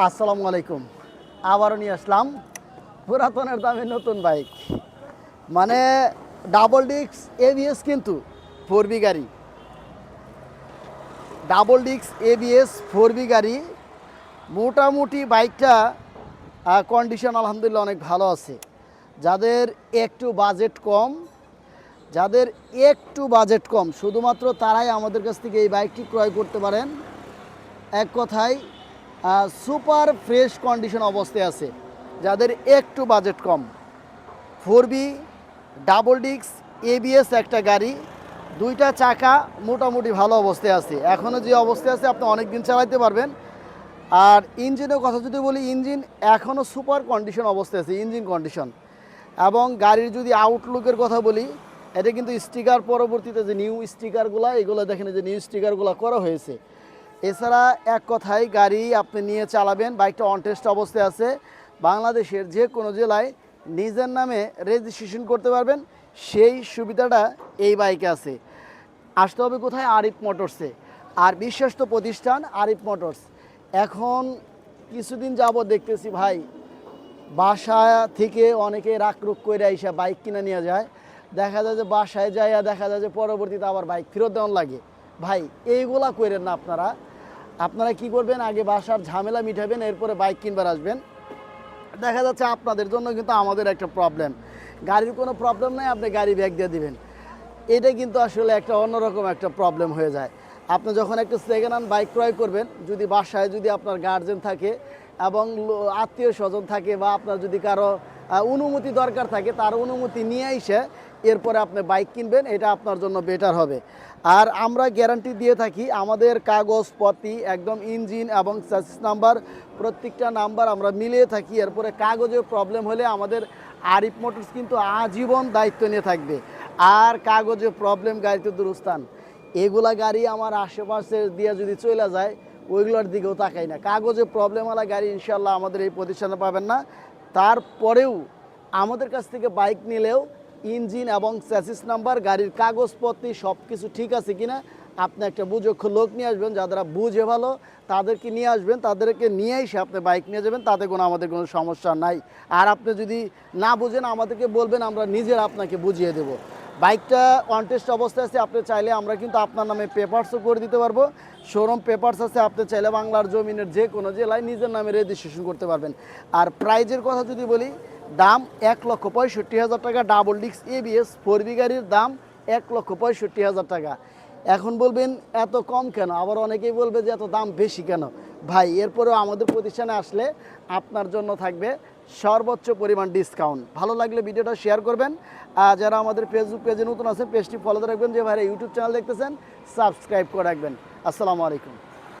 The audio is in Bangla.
আসসালামু আলাইকুম। আবারও নিয়ে আসলাম পুরাতনের দামে নতুন বাইক। মানে ডাবল ডিস্ক এবিএস কিন্তু ফোর বি গাড়ি। Double disc ABS four B গাড়ি। মোটামুটি বাইকটা কন্ডিশন আলহামদুলিল্লাহ অনেক ভালো আছে। যাদের একটু বাজেট কম, যাদের একটু বাজেট কম, শুধুমাত্র তারাই আমাদের কাছ থেকে এই বাইকটি ক্রয় করতে পারেন। এক কথায় সুপার ফ্রেশ কন্ডিশন অবস্থায় আছে। যাদের একটু বাজেট কম। Four B, double disc ABS একটা গাড়ি। দুইটা চাকা মোটামুটি ভালো অবস্থায় আছে। এখনও যে অবস্থায় আছে, আপনি অনেক দিন চালাতে পারবেন। আর ইঞ্জিনের কথা যদি বলি, ইঞ্জিন এখনও সুপার কন্ডিশন অবস্থায় আছে, ইঞ্জিন কন্ডিশন। এবং গাড়ির যদি আউটলুকের কথা বলি, এটা কিন্তু স্টিকার পরবর্তীতে যে নিউ স্টিকারগুলো এগুলো দেখেন যে নিউ স্টিকারগুলো করা হয়েছে। এছাড়া এক কথায় গাড়ি আপনি নিয়ে চালাবেন, বাইকটা অনটেস্ট অবস্থায় আছে। বাংলাদেশের যে কোনো জেলায় নিজের নামে রেজিস্ট্রেশন করতে পারবেন, সেই সুবিধাটা এই বাইকে আছে। আসতে হবে কোথায়? আরিফ মোটরসে আর বিশ্বস্ত প্রতিষ্ঠান আরিফ মোটরস। এখন কিছুদিন যাব দেখতেছি ভাই, বাসা থেকে অনেকে রাখরুখ করে এসে বাইক কিনে নিয়ে যায়। দেখা যায় যে বাসায় যাইয়া দেখা যায় যে পরবর্তীতে আবার বাইক ফেরত দেওয়ার লাগে। ভাই, এইগুলা করেন না আপনারা। আপনারা কি করবেন? আগে বাসার ঝামেলা মিটাবেন, এরপরে বাইক কিনবার আসবেন। দেখা যাচ্ছে আপনাদের জন্য কিন্তু আমাদের একটা প্রবলেম গাড়ির কোনো প্রবলেম নেই, আপনি গাড়ি ব্যাগ দিয়ে দিবেন। এটা কিন্তু আসলে একটা অন্যরকম একটা প্রবলেম হয়ে যায়। আপনি যখন একটা সেকেন্ড হ্যান্ড বাইক ক্রয় করবেন, যদি বাসায় যদি আপনার গার্জেন থাকে এবং আত্মীয় স্বজন থাকে বা আপনার যদি কারও অনুমতি দরকার থাকে, তার অনুমতি নিয়ে এসে এরপরে আপনি বাইক কিনবেন, এটা আপনার জন্য বেটার হবে। আর আমরা গ্যারান্টি দিয়ে থাকি, আমাদের কাগজপত্র একদম ইঞ্জিন এবং সার্ভিস নাম্বার প্রত্যেকটা নাম্বার আমরা মিলিয়ে থাকি। এরপরে কাগজে প্রবলেম হলে আমাদের আরিফ মোটরস কিন্তু আজীবন দায়িত্ব নিয়ে থাকবে। আর কাগজে প্রবলেম গাড়িতে দুরস্থান। এগুলা গাড়ি আমার আশেপাশে দিয়ে যদি চলে যায়, ওইগুলোর দিকেও তাকাই না। কাগজে প্রবলেমওয়ালা গাড়ি ইনশাল্লাহ আমাদের এই প্রতিষ্ঠানে পাবেন না। তারপরেও আমাদের কাছ থেকে বাইক নিলেও ইঞ্জিন এবং স্যাসিস নাম্বার গাড়ির কাগজপত্র সব কিছু ঠিক আছে কিনা? আপনি একটা বুঝক্ষ লোক নিয়ে আসবেন যারা বুঝে ভালো, তাদেরকে নিয়ে আসবেন, তাদেরকে নিয়ে এসে আপনি বাইক নিয়ে যাবেন, তাতে কোনো আমাদের কোনো সমস্যা নাই। আর আপনি যদি না বুঝেন, আমাদেরকে বলবেন, আমরা নিজের আপনাকে বুঝিয়ে দেব। বাইকটা অনটেস্ট অবস্থায় আছে, আপনি চাইলে আমরা কিন্তু আপনার নামে পেপারসও করে দিতে পারব। শোরুম পেপারস আছে, আপনি চাইলে বাংলার জমিনের যে কোনো জেলায় নিজের নামে রেজিস্ট্রেশন করতে পারবেন। আর প্রাইজের কথা যদি বলি দাম এক লক্ষ পঁয়ষট্টি হাজার টাকা ডাবল ডিক্স এবিএস ফোর বি গাড়ির দাম এক লক্ষ পঁয়ষট্টি হাজার টাকা। এখন বলবেন, এত কম কেন? আবার অনেকেই বলবে যে, এত দাম বেশি কেন? ভাই, এরপরেও আমাদের প্রতিষ্ঠানে আসলে আপনার জন্য থাকবে সর্বোচ্চ পরিমাণ ডিসকাউন্ট ভালো লাগলে ভিডিওটা শেয়ার করবেন। আর যারা আমাদের ফেসবুক পেজে নতুন আছেন পেজটি ফলো রাখবেন। যে ভাই ইউটিউব চ্যানেল দেখতেছেন সাবস্ক্রাইব করে রাখবেন। আসসালামু আলাইকুম।